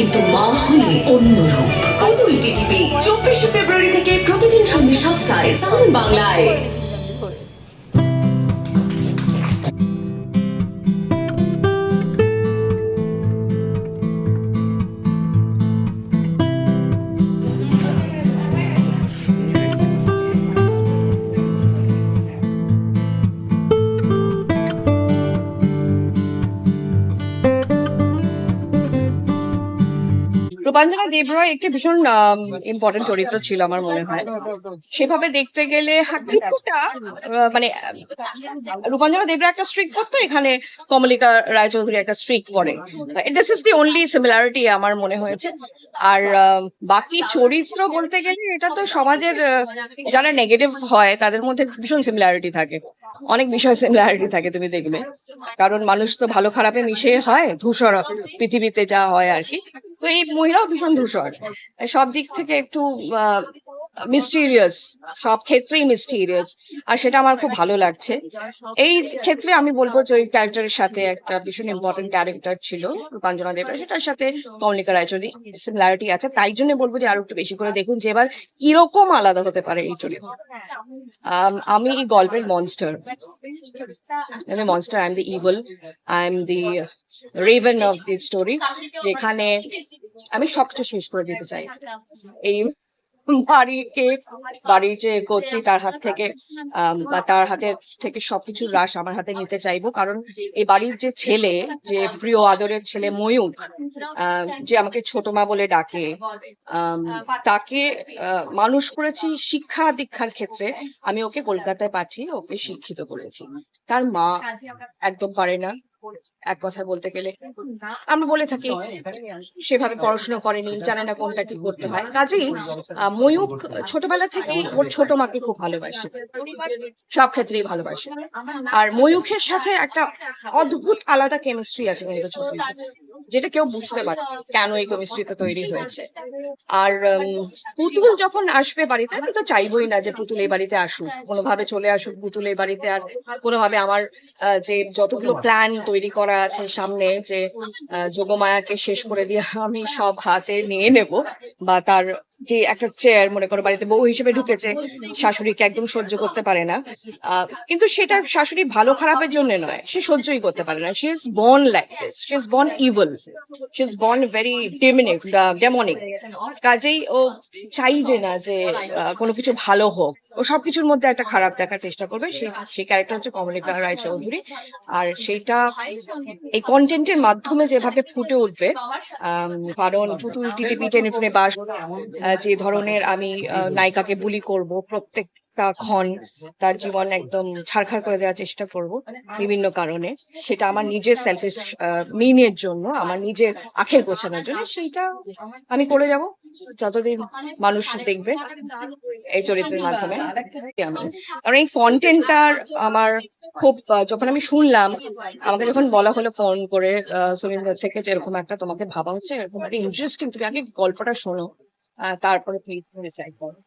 কিন্তু মা হলে অন্য রূপ। পুতুল টিটিপি চব্বিশে ফেব্রুয়ারি থেকে প্রতিদিন সন্ধ্যে সাতটায় সাউন্ড বাংলায়। রূপাঞ্জনা দেবরয় একটি ভীষণ ইম্পর্টেন্ট চরিত্র ছিল আমার মনে হয়। সেভাবে দেখতে গেলে হ্যাঁ, কিছুটা মানে রূপাঞ্জনা দেবরা একটা স্ট্রিক করতো এখানে কমলিকা রায়চৌধুরী একটা স্ট্রিক করে। This is the only similarity আমার মনে হয়েছে। আর বাকি চরিত্র বলতে গেলে এটা তো সমাজের যারা নেগেটিভ হয় তাদের মধ্যে ভীষণ সিমিলারিটি থাকে। অনেক বিষয় সিমিলারিটি থাকে তুমি দেখবে। কারণ মানুষ তো ভালো খারাপে মিশে হয় ধূসর পৃথিবীতে যা হয় আর কি। তো এই মহিলাও ভীষণ ধূসর। সব দিক থেকে একটু মিস্টিরিয়াস সব ক্ষেত্রেই মিস্টিরিয়াস আর সেটা আমার খুব ভালো লাগছে। এই ক্ষেত্রে আমি বলব যে ওই ক্যারেক্টারের সাথে একটা ভীষণ ইম্পর্টেন্ট ক্যারেক্টার ছিল রূপাঞ্জনা দেবরা সেটার সাথে কমলিকা রায়চৌধুরী সিমিলারিটি আছে। তাই জন্য বলব যে আরও একটু বেশি করে দেখুন যে এবার কীরকম আলাদা হতে পারে এই চরিত্র। আম, এই গল্পের মনস্টার আমি monster I am the evil I am the raven of the story যেখানে আমি সবকিছু শেষ করে দিতে চাই। এই বাড়িকে বাড়ির যে কর্ত্রী তার হাত থেকে আম, তার হাতে থেকে সবকিছুর রাশ আমার হাতে নিতে চাইব। কারণ এই বাড়ির যে ছেলে যে প্রিয় আদরের ছেলে ময়ূর যে আমাকে ছোট মা বলে ডাকে তাকে মানুষ করেছি শিক্ষা দীক্ষার ক্ষেত্রে। আমি ওকে কলকাতায় পাঠিয়ে ওকে শিক্ষিত করেছি। তার মা একদম পারে না। এক কথায় বলতে গেলে আমরা বলে থাকি সেভাবে পড়াশোনা করেনি, জানে না কোনটা কি করতে হয়। কাজেই ময়ূক ছোটবেলা থেকেই ওর ছোট মাকে খুব ভালোবাসে, সব ক্ষেত্রেই ভালোবাসে। আর ময়ূখের সাথে একটা অদ্ভুত আলাদা কেমিস্ট্রি আছে কিন্তু ছবিতে যেটা কেউ বুঝতে পারে কেন এই কেমিস্ট্রিটা তৈরি হয়েছে। আর পুতুল যখন আসবে বাড়িতে, আমি তো চাইবই না যে পুতুল এই বাড়িতে আসুক, কোনোভাবে চলে আসুক পুতুল এই বাড়িতে। আর কোনোভাবে আমার যে যতগুলো প্ল্যান তৈরি করা আছে সামনে যে যোগমায়াকে শেষ করে দিয়ে আমি সব হাতে নিয়ে নেব বা তার যে একটা চেয়ার মনে করো, বাড়িতে বউ হিসেবে ঢুকেছে, শাশুড়িকে একদম সহ্য করতে পারে না। কিন্তু সেটা শাশুড়ি ভালো খারাপের জন্য নয়, সে সহ্যই করতে পারে না। She is born like this is born evil she is born very demonic demonic কাজেই ও চাইবে না যে কোনো কিছু ভালো হোক। ও সবকিছুর মধ্যে একটা খারাপ দেখার চেষ্টা করবে। সেই ক্যারেক্টার হচ্ছে কমলিকা রায় চৌধুরী। আর সেইটা এই কন্টেন্টের মাধ্যমে যেভাবে ফুটে উঠবে কারণ পুতুল টিটিপি টেনে টুনে বাস যে ধরনের আমি নায়িকাকে বুলি করব প্রত্যেকটা ক্ষণ তার জীবন একদম ছাড়খাড় করে দেওয়ার চেষ্টা করব বিভিন্ন কারণে। সেটা আমার নিজের সেলফিশ মিনের জন্য আমার নিজের আখের গোছানোর জন্য সেইটা আমি করে যাব। যতদিন মানুষ দেখবে এই চরিত্রের মাধ্যমে। আমি কারণ এই কন্টেন্টটার আমার খুব যখন আমি শুনলাম আমাকে যখন বলা হলো ফোন করে আহ, সুরিন্দর থেকে যে এরকম একটা তোমাকে ভাবা হচ্ছে এরকম একটা ইন্টারেস্টিং তুমি আগে গল্পটা শোনো। তারপরে প্লিজ ডিসাইড করো।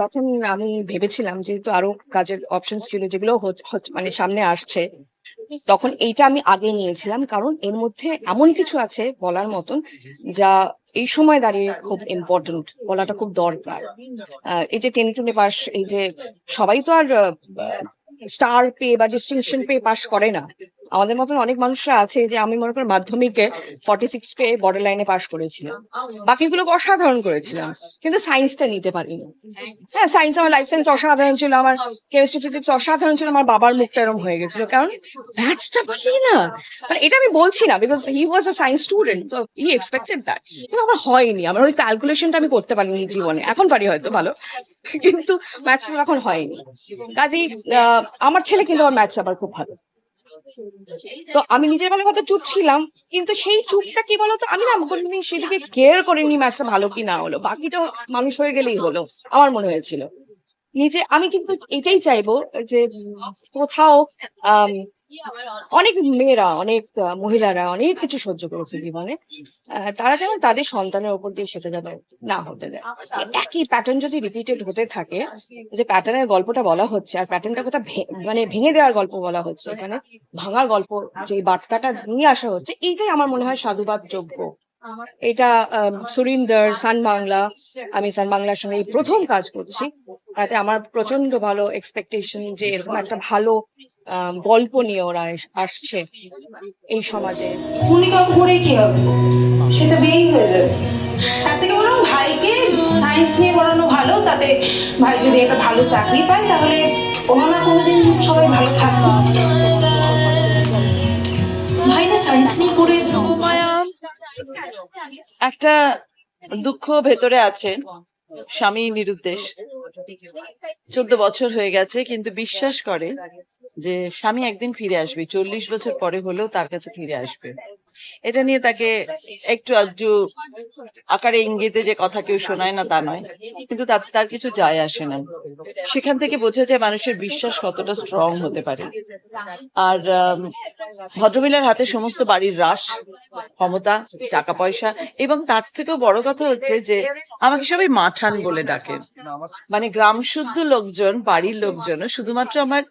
তখন আমি ভেবেছিলাম যেহেতু আরও কাজের অপশন ছিল যেগুলো মানে সামনে আসছে, তখন এইটা আমি আগে নিয়েছিলাম, কারণ এর মধ্যে এমন কিছু আছে বলার মতন যা এই সময় দাঁড়িয়ে খুব ইম্পর্টেন্ট বলাটা খুব দরকার। এই যে টেনে টুনে পাস এই যে সবাই তো আর স্টার পেয়ে বা ডিস্টিংশন পেয়ে পাস করে না। আমাদের মতন অনেক মানুষরা আছে যে আমি মনে করি মাধ্যমিকে ফর্টি সিক্স পেয়ে বর্ডার লাইনে পাস করেছিলাম। বাকিগুলো অসাধারণ করেছিলাম। কিন্তু সায়েন্সটা নিতে পারিনি। হ্যাঁ সায়েন্স আমার লাইফ সায়েন্স অসাধারণ ছিল, আমার কেমিস্ট্রি ফিজিক্স অসাধারণ ছিল, আমার বাবার মুখটা এরকম হয়ে গেছিল। কারণ ম্যাথসটা পারলি না। মানে এটা আমি বলছি না because he was a science student তো ই এক্সপেক্টেড দ্যাট কিন্তু আমার হয়নি। আমার ওই ক্যালকুলেশনটা আমি করতে পারিনি জীবনে। এখন পারি হয়তো, ভালো। কিন্তু ম্যাথসটা এখন হয়নি। কাজেই আমার ছেলে কিন্তু আমার ম্যাথস আবার খুব ভালো। তো আমি নিজের বেলা কথা চুপ ছিলাম, কিন্তু সেই চুপটা কি বলতো? আমি না কোনোদিন সেদিকে কেয়ার করিনি ম্যাচটা ভালো কি না হলো। বাকিটা মানুষ হয়ে গেলেই হলো, আমার মনে হয়েছিল। নিজে আমি কিন্তু এটাই চাইব যে কোথাও অনেক মেয়েরা, অনেক মহিলারা অনেক কিছু সহ্য করেছে জীবনে। তারা যেন তাদের সন্তানের উপর দিয়ে সেটা যেন না হতে দেয়। একই প্যাটার্ন যদি রিপিটেড হতে থাকে, যে প্যাটার্নের গল্পটা বলা হচ্ছে আর প্যাটার্নটা কোথাও মানে ভেঙে দেওয়ার গল্প বলা হচ্ছে এখানে ভাঙার গল্প, যে বার্তাটা নিয়ে আসা হচ্ছে, এইটাই আমার মনে হয় সাধুবাদ যোগ্য। এটা সুরিন্দর সান বাংলা আমি সান বাংলার সঙ্গে এই প্রথম কাজ করছি। তাতে আমার প্রচণ্ড ভালো এক্সপেকটেশন যে এরকম একটা ভালো গল্প নিয়ে ওরা আসছে এই সমাজে। ভূমিকম্প করে কি হবে? সে তো হয়ে যাবে। তার থেকে বরং ভাইকে সায়েন্স নিয়ে পড়ানো ভালো তাতে ভাই যদি একটা ভালো চাকরি পায় তাহলে কোনো না কোনোদিন সবাই ভালো থাকবে। একটা দুঃখ ভেতরে আছে স্বামী নিরুদ্দেশ। চোদ্দ বছর হয়ে গেছে, কিন্তু বিশ্বাস করে যে স্বামী একদিন ফিরে আসবে, চল্লিশ বছর পরে হলেও তার কাছে ফিরে আসবে। এটা নিয়ে তাকে একটু আধটু আকারে ইঙ্গিতে যে কথা কেউ শোনায় না তা নয় কিন্তু তার তার কিছু যায় আসে না। সেখান থেকে বোঝা যায় মানুষের বিশ্বাস কতটা স্ট্রং হতে পারে। আর আম, ভদ্রমহিলার হাতে সমস্ত বাড়ির রাস ক্ষমতা টাকা পয়সা এবং তার থেকেও বড় কথা হচ্ছে যে আমাকে সবাই মাঠান বলে ডাকেন মানে গ্রাম শুদ্ধ লোকজন বাড়ির লোকজন শুধুমাত্র আমার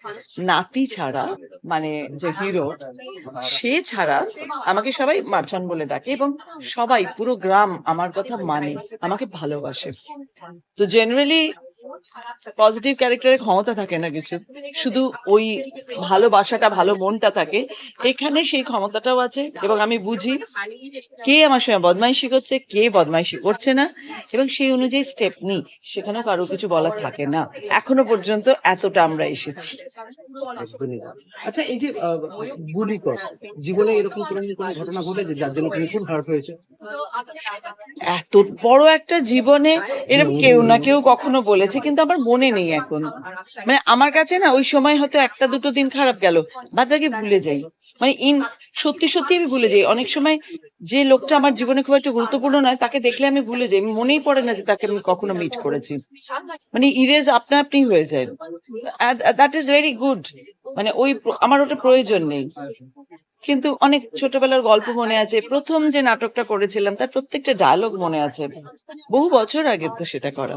নাতি ছাড়া মানে যে হিরো সে ছাড়া আমাকে সবাই মাঠান বলে ডাকে এবং সবাই পুরো গ্রাম আমার কথা মানে আমাকে ভালোবাসে। তো জেনারেলি পজিটিভ ক্যারেক্টারের ক্ষমতা থাকে না কিছু। শুধু ওই ভালোবাসাটা ভালো মনটা থাকে। এখানে সেই ক্ষমতাটাও আছে এবং আমি বুঝি কে আমার সঙ্গে বদমাইশি করছে কে বদমাইশি করছে না এবং সেই অনুযায়ী স্টেপ নিই। সেখানেও কারও কিছু বলার থাকে না। এখনও পর্যন্ত এতটা আমরা এসেছি। আচ্ছা এই যে গুলি কর জীবনে এরকম কোনো কোনো ঘটনা ঘটেছে যার জন্য তুমি খুব হার্ট হয়েছে? এত বড় একটা জীবনে এরকম কেউ না কেউ কখনো বলেছে। কিন্তু আমার মনে নেই এখন। মানে আমার কাছে না, ওই সময় হয়তো একটা দুটো দিন খারাপ গেল, বাদ বাকি ভুলে যাই। মানে ইন, সত্যি সত্যি আমি ভুলে যাই। অনেক সময় যে লোকটা আমার জীবনে খুব একটা গুরুত্বপূর্ণ নয়, তাকে দেখলে আমি ভুলে যাই। মনেই পড়ে না যে তাকে আমি কখনো মিট করেছি। মানে ইরেজ আপনা আপনি হয়ে যায়। দ্যাট ইজ ভেরি গুড মানে ওই, আমার ওটা প্রয়োজন নেই। কিন্তু অনেক ছোটবেলার গল্প মনে আছে। প্রথম যে নাটকটা করেছিলাম তার প্রত্যেকটা ডায়লগ মনে আছে। বহু বছর আগে তো সেটা করা।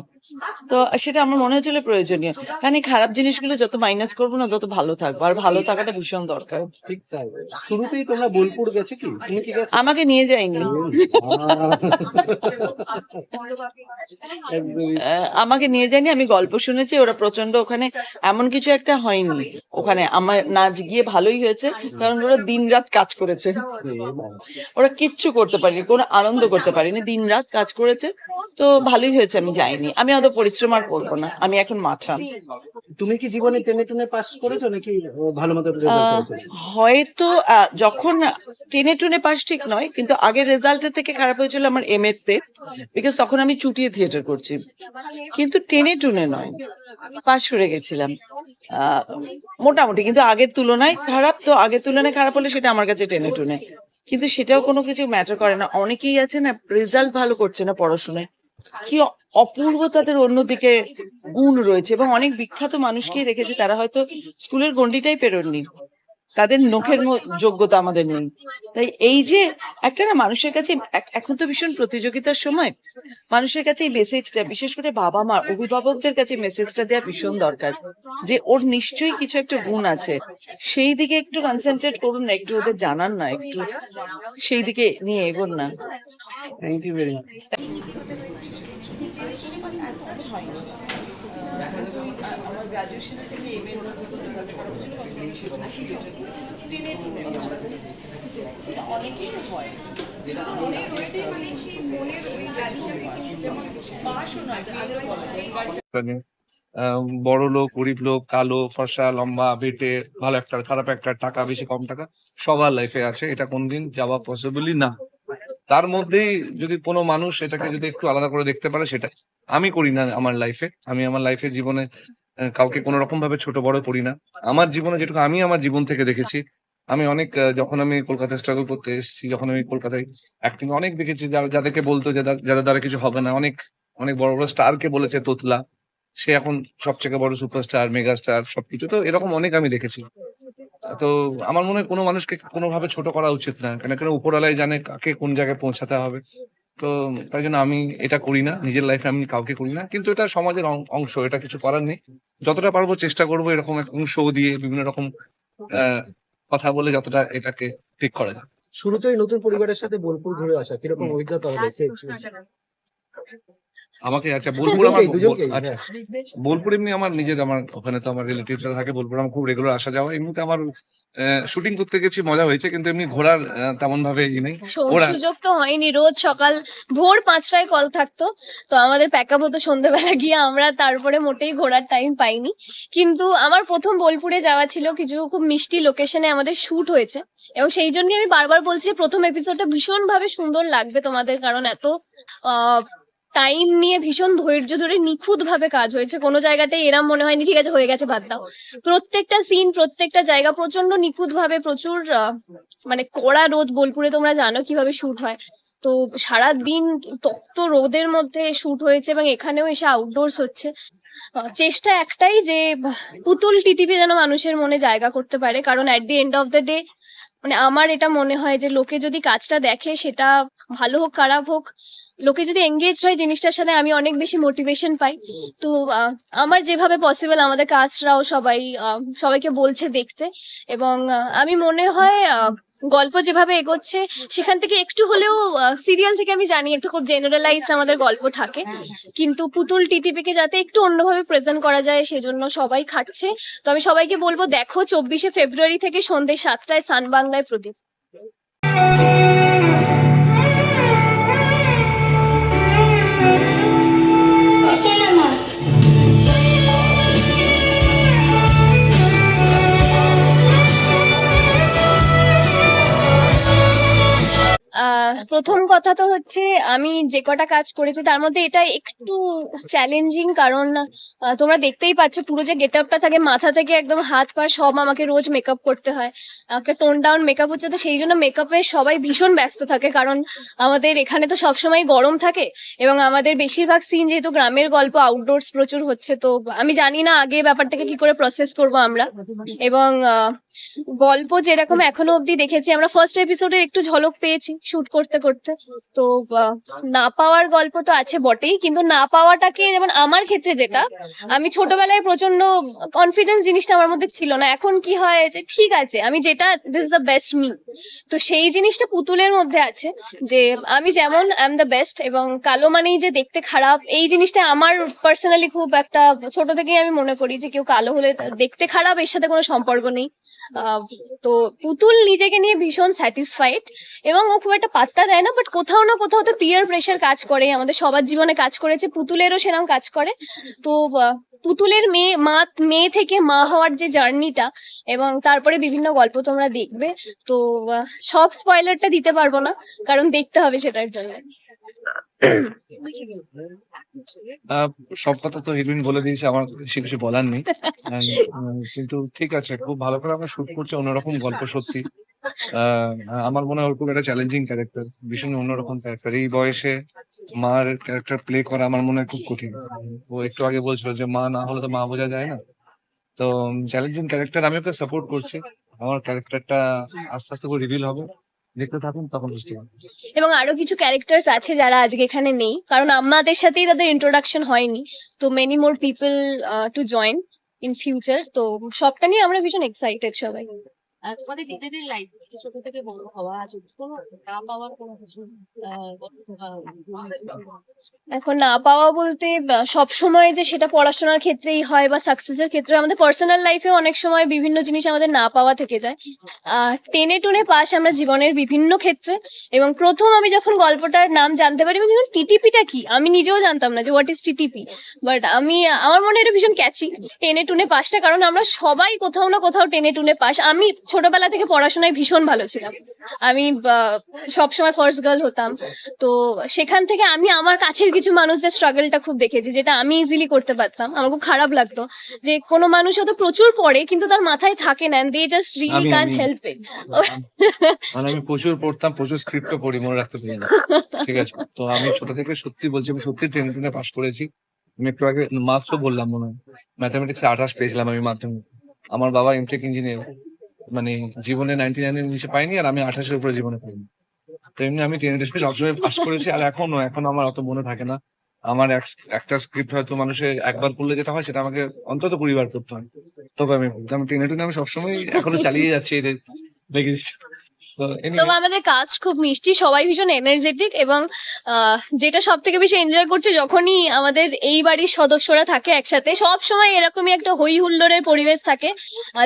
তো সেটা আমার মনে হচ্ছিল প্রয়োজনীয়। কারণ এই খারাপ জিনিসগুলো যত মাইনাস করব না তত ভালো থাকব। আর ভালো থাকাটা ভীষণ দরকার। ঠিক তাই। শুরুতেই তোমরা বোলপুর গেছে কি? তুমি কি গেছো? আমাকে নিয়ে যায়নি। আমাকে নিয়ে যায়নি আমি গল্প শুনেছি। ওরা প্রচণ্ড ওখানে এমন কিছু একটা হয়নি। ওখানে আমার নাচ গিয়ে ভালোই হয়েছে। কারণ ওরা দিনরাত কাজ করেছে। ওরা কিচ্ছু করতে পারেনি কোনো আনন্দ করতে পারেনি দিনরাত কাজ করেছে। তো ভালোই হয়েছে আমি যাইনি। আমি অত পরিশ্রম আর করব না আমি এখন মাঠা। তুমি কি জীবনে টেনে টুনে পাস করেছ নাকি ভালো মতো হয়তো আহ, যখন টেনে টুনে পাস ঠিক নয় কিন্তু আগের রেজাল্টের থেকে খারাপ হয়েছিল আমার এম তে বিকজ তখন আমি চুটিয়ে থিয়েটার করছি। কিন্তু টেনে টুনে নয়। পাস করে গেছিলাম। মোটামুটি, কিন্তু আগের তুলনায় খারাপ তো, আগের তুলনায় খারাপ হলে সেটা আমার কাছে টেনে টুনে। কিন্তু সেটাও কোনো কিছু ম্যাটার করে না। অনেকেই আছে না রেজাল্ট ভালো করছে না পড়াশোনায়। কি অপূর্ব তাদের অন্যদিকে গুণ রয়েছে এবং অনেক বিখ্যাত মানুষকেই দেখেছি, তারা হয়তো স্কুলের গন্ডিটাই পেরোননি। তাদের নখের ম- যোগ্যতা আমাদের নেই। তাই এই যে একটা না মানুষের কাছে এখন তো ভীষণ প্রতিযোগিতার সময়। মানুষের কাছে এই মেসেজটা বিশেষ করে বাবা মা অভিভাবকদের কাছে মেসেজটা দেওয়া ভীষণ দরকার। যে ওর নিশ্চয়ই কিছু একটা গুণ আছে। সেই দিকে একটু কনসেন্ট্রেট করুন না একটু ওদের জানান না একটু সেই দিকে নিয়ে এগোন না। থ্যাংক ইউ ভেরি মাচ মানে বড় লোক গরিব লোক কালো ফর্সা লম্বা বেটে ভালো একটা খারাপ একটা টাকা বেশি কম টাকা সবার লাইফে আছে। এটা কোনদিন যাওয়া পসিবলই না। তার মধ্যেই যদি কোনো মানুষ এটাকে যদি একটু আলাদা করে দেখতে পারে সেটা আমি করি না আমার লাইফে আমি আমার লাইফে জীবনে কাউকে কোনো রকম ভাবে ছোট বড় করি না। আমার জীবনে যেটুকু আমি আমার জীবন থেকে দেখেছি, আমি অনেক যখন আমি কলকাতায় স্ট্রাগল করতে এসেছি, যখন আমি কলকাতায় অ্যাক্টিং অনেক দেখেছি যাদেরকে বলতো যাদের দ্বারা কিছু হবে না। অনেক অনেক বড় বড় স্টারকে বলেছে, তোতলা। সে এখন সবথেকে বড় সুপারস্টার মেগাস্টার সবকিছু। তো এরকম অনেক আমি দেখেছি। তো আমার মনে হয় কোনো মানুষকে কোনোভাবে ছোট করা উচিত না। কেন কেন উপরওয়ালাই জানে কাকে কোন জায়গায় পৌঁছাতে হবে। তো তাই জন্য আমি এটা করি না। নিজের লাইফে আমি কাউকে করি না। কিন্তু এটা সমাজের অং- অংশ এটা কিছু করার নেই। যতটা পারব চেষ্টা করব এরকম শো দিয়ে বিভিন্ন রকম আহ, কথা বলে যতটা এটাকে ঠিক করা যায়। শুরুতেই নতুন পরিবারের সাথে বোলপুর ঘুরে আসা কীরকম অভিজ্ঞতা হলো আমাকে আচ্ছা বোলপুর আমার আচ্ছা হ্যাঁ। বোলপুর এমনি আমার নিজের আমার ওখানে তো আমার রিলেটিভসরা থাকে বোলপুর আমার খুব রেগুলার আসা যাওয়া এমনিতে আমার শুটিং করতে গেছি মজা হয়েছে কিন্তু এমনি ঘোরার তেমন ভাবে ই নেই। সুযোগ তো হয়নি রোজ সকাল ভোর পাঁচটায় কল থাকতো। তো আমাদের প্যাক আপ হতো সন্ধ্যেবেলা গিয়ে আমরা তারপরে মোটেই ঘোরার টাইম পাইনি। কিন্তু আমার প্রথম বোলপুরে যাওয়া ছিল কিছু খুব মিষ্টি লোকেশনে আমাদের শুট হয়েছে। এবং সেই জন্য আমি বারবার বলছি প্রথম এপিসোডটা ভীষণ ভাবে সুন্দর লাগবে তোমাদের কারণ এত টাইম নিয়ে ভীষণ ধৈর্য ধরে নিখুঁত ভাবে কাজ হয়েছে। কোনো জায়গাতেই এরম মনে হয়নি, ঠিক আছে, হয়ে গেছে, বাদ দাও। প্রত্যেকটা সিন প্রত্যেকটা জায়গা প্রচণ্ড নিখুঁত ভাবে প্রচুর মানে কড়া রোদ। বোলপুরে তোমরা জানো কীভাবে শুট হয়। তো সারা দিন তপ্ত রোদের মধ্যে শুট হয়েছে এবং এখানেও এসে আউটডোরস হচ্ছে। চেষ্টা একটাই যে, পুতুল টিটিপি যেন মানুষের মনে জায়গা করতে পারে। কারণ at the end of the day মানে আমার এটা মনে হয় যে, লোকে যদি কাজটা দেখে, সেটা ভালো হোক, খারাপ হোক লোকে যদি এঙ্গেজ হয় জিনিসটার সাথে আমি অনেক বেশি মোটিভেশন পাই। তো আমার যেভাবে পসিবল আমাদের কাস্টরাও সবাই সবাইকে বলছে দেখতে। এবং আমি মনে হয় গল্প যেভাবে এগোচ্ছে, সেখান থেকে একটু হলেও সিরিয়াল থেকে আমি জানি একটু খুব জেনারেলাইজড আমাদের গল্প থাকে। কিন্তু পুতুল টিটিপিকে যাতে একটু অন্যভাবে প্রেজেন্ট করা যায়, সেজন্য সবাই খাটছে। তো আমি সবাইকে বলব, দেখো, চব্বিশে ফেব্রুয়ারি থেকে সন্ধ্যে সাতটায় সান বাংলায় প্রদীপ। কথা তো হচ্ছে, আমি যে কটা কাজ করেছি তার মধ্যে এটা একটু চ্যালেঞ্জিং কারণ তোমরা দেখতেই পাচ্ছ পুরো যে গেট আপটা থাকে মাথা থেকে একদম হাত পা সব আমাকে রোজ মেকআপ করতে হয়। একটা টোন ডাউন মেকআপ হচ্ছে তো সেই জন্য মেকআপে সবাই ভীষণ ব্যস্ত থাকে কারণ আমাদের এখানে তো সবসময় গরম থাকে এবং আমাদের বেশিরভাগ সিন যেহেতু গ্রামের গল্প আউটডোরস প্রচুর হচ্ছে তো আমি জানি না আগে ব্যাপারটাকে কি করে প্রসেস করব আমরা। এবং গল্প যেরকম এখনও অবধি দেখেছি আমরা ফার্স্ট এপিসোডে একটু ঝলক পেয়েছি শুট করতে করতে। তো না পাওয়ার গল্প তো আছে বটেই কিন্তু না পাওয়াটাকে যেমন আমার ক্ষেত্রে যেটা আমি ছোটবেলায় প্রচণ্ড কনফিডেন্স জিনিসটা আমার মধ্যে ছিল না। এখন কি হয় যে ঠিক আছে আমি যেটা দিস দ্য বেস্ট মি তো সেই জিনিসটা পুতুলের মধ্যে আছে যে আমি যেমন আই এম দ্য বেস্ট এবং কালো মানেই যে দেখতে খারাপ এই জিনিসটা আমার পার্সোনালি খুব একটা ছোট থেকেই আমি মনে করি যে কেউ কালো হলে দেখতে খারাপ এর সাথে কোনো সম্পর্ক নেই। তো পুতুল নিজেকে নিয়ে ভীষণ স্যাটিসফাইড এবং ও খুব একটা পাত্তা দেয় না বাট কোথাও না কোথাও তো পিয়ার প্রেশার কাজ করে, আমাদের সবার জীবনে কাজ করেছে, পুতুলেরও সেরকম কাজ করে। তো পুতুলের মেয়ে, মা, মেয়ে থেকে মা হওয়ার যে জার্নিটা এবং তারপরে বিভিন্ন গল্প তোমরা দেখবে, তো সব স্পয়লারটা দিতে পারব না, কারণ দেখতে হবে সেটার জন্য। সব কথা তো হিরোইন বলে দিয়েছে আমার বেশি কিছু বলার নেই। কিন্তু ঠিক আছে খুব ভালো করে আমরা শুট করছি অন্যরকম গল্প সত্যি। আমার মনে হয় খুব একটা চ্যালেঞ্জিং ক্যারেক্টার ভীষণ অন্যরকম ক্যারেক্টার এই বয়সে মার ক্যারেক্টার প্লে করা আমার মনে হয় খুব কঠিন। ও একটু আগে বলছিল যে মা না হলে তো মা বোঝা যায় না। তো চ্যালেঞ্জিং ক্যারেক্টার আমি ওকে সাপোর্ট করছি। আমার ক্যারেক্টারটা আস্তে আস্তে করে রিভিল হবে। দেখতে থাকুন, তখন বুঝতে পারবেন। এবং আরও কিছু ক্যারেক্টার্স আছে যারা আজকে এখানে নেই। কারণ আমাদের সাথেই তাদের ইন্ট্রোডাকশন হয়নি। তো many more people to join in future তো সবটা নিয়ে আমরা ভীষণ এক্সাইটেড সবাই। তোমাদের নিজেদের লাইফ ছোট থেকে বড় হওয়া কোনো না পাওয়ার কোনো কিছু এখন না পাওয়া বলতে সব সময় যে সেটা পড়াশোনার ক্ষেত্রেই হয় বা সাকসেসের ক্ষেত্রে, আমাদের পার্সোনাল লাইফে অনেক সময় বিভিন্ন জিনিস আমাদের না পাওয়া থেকে যায়। আর টেনে টুনে পাস আমরা জীবনের বিভিন্ন ক্ষেত্রে, এবং প্রথম আমি যখন গল্পটার নাম জানতে পারি যখন টিটিপিটা কি? আমি নিজেও জানতাম না যে হোয়াট ইজ টিটিপি বাট আমি, আমার মনে হয় এটা ভীষণ ক্যাচি টেনে টুনে পাসটা কারণ আমরা সবাই কোথাও না কোথাও টেনে টুনে পাস আমি ছোটবেলা থেকে পড়াশোনায় ভীষণ ভালো ছিলাম। আমি সব সময় ফার্স্ট গার্ল হতাম। তো সেখান থেকে আমি আমার কাছের কিছু মানুষদের স্ট্রাগলটা খুব দেখেছি যেটা আমি ইজিলি করতে পারতাম। আমার খুব খারাপ লাগতো যে কোনো মানুষ হয়তো প্রচুর পড়ে কিন্তু তার মাথায় থাকে না দে জাস্ট রিলি আমি- ক্যান্ট হেল্প ইট মানে আমি প্রচুর পড়তাম প্রচুর স্ক্রিপ্টও পড়ি মনে রাখতে পারি না। ঠিক আছে? তো আমি ছোট থেকে সত্যি বলছি আমি সত্যি টেনে টেনে পাস করেছি। আমি একটু আগে মার্কসও বললাম মনে হয়। ম্যাথামেটিক্সে আঠাশ পেয়েছিলাম আমি মাধ্যমিক আমার বাবা এমটেক ইঞ্জিনিয়ার মানে জীবনে নাইনটি নাইনের নিচে পাইনি আর আমি আঠাশের উপরে জীবনে পাইনি। তো এমনি আমি টেন টেস্টে সবসময় পাস করেছি আর এখনও, এখন আমার অত মনে থাকে না। আমার এক- একটা স্ক্রিপ্ট হয়তো মানুষের একবার পড়লে যেটা হয় সেটা আমাকে অন্তত কুড়ি বার পড়তে হয়। তবে আমি আমি টেনে টেনে আমি সবসময় এখনও চালিয়ে যাচ্ছি এটা লেগেছি তো আমাদের কাজ খুব মিষ্টি সবাই ভীষণ এনার্জেটিক এবং যেটা সব থেকে বেশি এনজয় করছে যখনই আমাদের এই বাড়ির সদস্যরা থাকে একসাথে সব সময় এরকমই একটা হই হুল্লোড়ের পরিবেশ থাকে।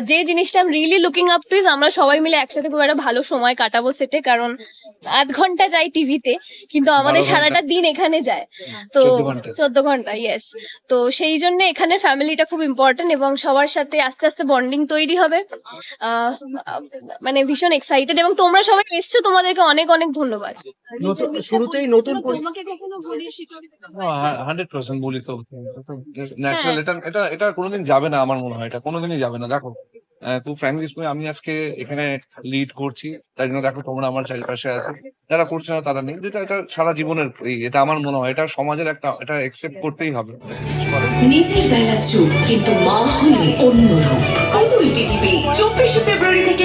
যে জিনিসটা আমি রিয়েলি লুকিং আপ টু আমরা সবাই মিলে একসাথে খুব একটা ভালো সময় কাটাবো সেটে কারণ আধ ঘণ্টা যায় টিভিতে কিন্তু আমাদের সারাটা দিন এখানে যায়। তো চোদ্দ ঘণ্টা। ইয়েস তো সেই জন্য এখানে ফ্যামিলিটা খুব ইম্পর্টেন্ট এবং সবার সাথে আস্তে আস্তে বন্ডিং তৈরি হবে। আহ, মানে ভীষণ এক্সাইটেড এবং তোমরা সবাই এসছো তোমাদেরকে অনেক অনেক ধন্যবাদ। শুরুতেই নতুন হান্ড্রেড পার্সেন্ট বলি তো। ন্যাচারাল এটা এটা এটা কোনোদিন যাবে না আমার মনে হয় এটা কোনোদিনই যাবে না। দেখো আমি আজকে এখানে লিড করছি তাই জন্য দেখো তোমরা আমার চারিপাশে আছে। যারা করছে না তারা নেই। যেটা এটা সারা জীবনের এটা আমার মনে হয় এটা সমাজের একটা এটা একসেপ্ট করতেই হবে। নিজের বেলা চুপ কিন্তু মা হলে অন্য রূপ চব্বিশে ফেব্রুয়ারি থেকে